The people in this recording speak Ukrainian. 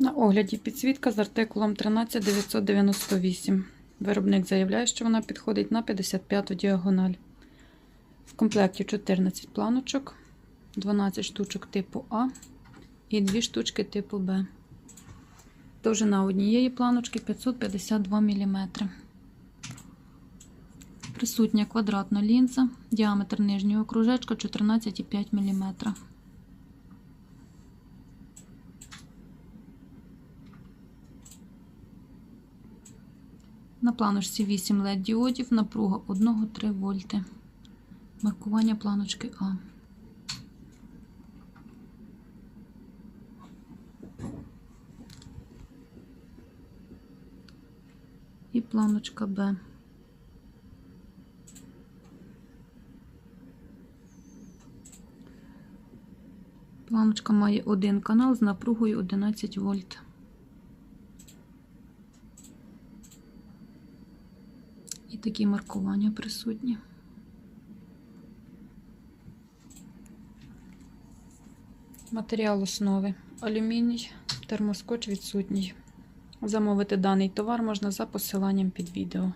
На огляді підсвітка з артикулом 13998. Виробник заявляє, що вона підходить на 55 діагональ. В комплекті 14 планочок, 12 штучок типу А і 2 штучки типу Б. Довжина однієї планочки 552 мм. Присутня квадратна лінза, діаметр нижнього кружечка 14,5 мм. На планочці 8 LED діодів, напруга 1-3 вольти. Маркування планочки А. І планочка Б. Планочка має один канал з напругою 11 вольт. І такі маркування присутні. Матеріал основи алюміній, термоскоч відсутній. Замовити даний товар можна за посиланням під відео.